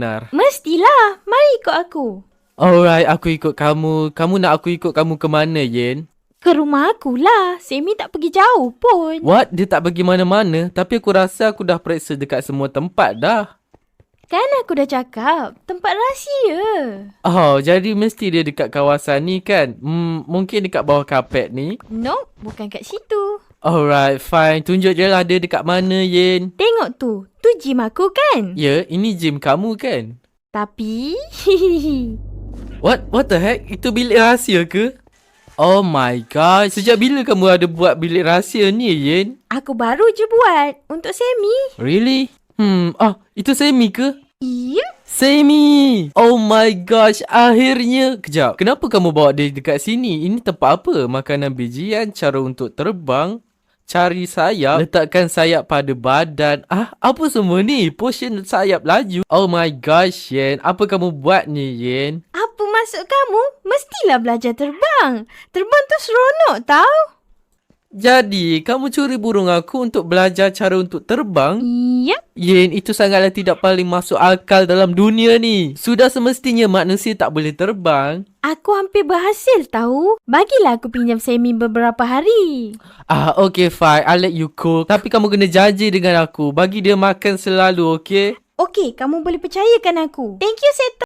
benar. Mestilah. Mari ikut aku. Alright, aku ikut kamu. Kamu nak aku ikut kamu ke mana, Yen? Ke rumah aku lah. Semi tak pergi jauh pun. What? Dia tak pergi mana-mana. Tapi aku rasa aku dah periksa dekat semua tempat dah. Kan aku dah cakap. Tempat rahsia. Oh, jadi mesti dia dekat kawasan ni kan? Hmm, mungkin dekat bawah kapet ni. No, bukan kat situ. Alright, fine. Tunjuk je lah dia dekat mana, Yen. Tengok tu. Tu gym aku kan? Ya, ini gym kamu kan? Tapi... What? What the heck? Itu bilik rahsia ke? Oh my god. Sejak bila kamu ada buat bilik rahsia ni, Yen? aku baru je buat. Untuk Semi. Really? Hmm, ah, itu Semi ke? Yup. Semi! Oh my gosh, akhirnya. Kejap, kenapa kamu bawa dia dekat sini? Ini tempat apa? Makanan bijian, cara untuk terbang, cari sayap, letakkan sayap pada badan. Ah, apa semua ni? Potion sayap laju. Oh my gosh, Yen. Apa kamu buat ni, Yen? Apa maksud kamu? Mestilah belajar terbang. Terbang tu seronok tau. Jadi, kamu curi burung aku untuk belajar cara untuk terbang? Yup. Yen, itu sangatlah tidak paling masuk akal dalam dunia ni. Sudah semestinya manusia tak boleh terbang. Aku hampir berhasil tahu. Bagilah aku pinjam Semi beberapa hari. Ah, okay fine. I'll let you cook. Tapi kamu kena janji dengan aku. Bagi dia makan selalu, okay? Okey, kamu boleh percayakan aku. Thank you, Seto.